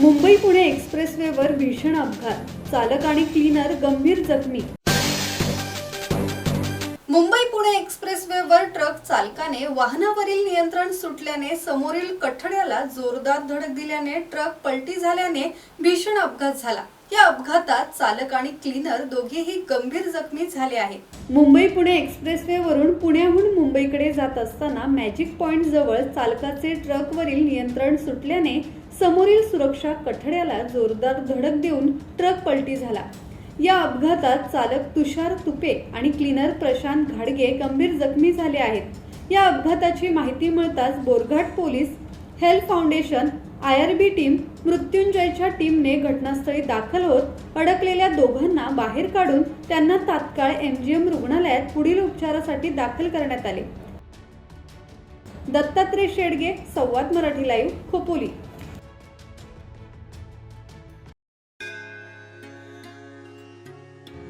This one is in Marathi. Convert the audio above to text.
मुंबई पुणे एक्सप्रेसवेवर भीषण अपघात. चालक आणि क्लीनर गंभीर जखमी. मुंबई पुणे एक्सप्रेसवेवर ट्रक चालकाने वाहनावरील नियंत्रण सुटल्याने समोरील कठड्याला जोरदार धडक दिल्याने ट्रक पलटी झाल्याने भीषण अपघात झाला. या अपघातात चालक आणि क्लीनर दोघेही गंभीर जखमी झाले आहेत. मुंबई पुणे एक्सप्रेसवे वरून पुण्याहून मुंबईकडे जात असताना मॅजिक पॉइंट जवळ चालकाचे ट्रकवरील नियंत्रण सुटल्याने समोरील सुरक्षा कठड्याला जोरदार धडक देऊन ट्रक पलटी झाला. या अपघातात चालक तुषार तुपे आणि क्लीनर प्रशांत घाडगे गंभीर जखमी झाले आहेत. या अपघाताची माहिती मिळताच Borghat police health foundation I R B team मृत्युंजयच्या टीमने घटनास्थळी दाखल होत अडकलेल्या दोघांना बाहेर काढून त्यांना तात्काळ एम जी एम रुग्णालयात पुढील उपचारासाठी दाखल करण्यात आले. दत्तात्रय शेडगे संवाद मराठी लाईव्ह खोपोली.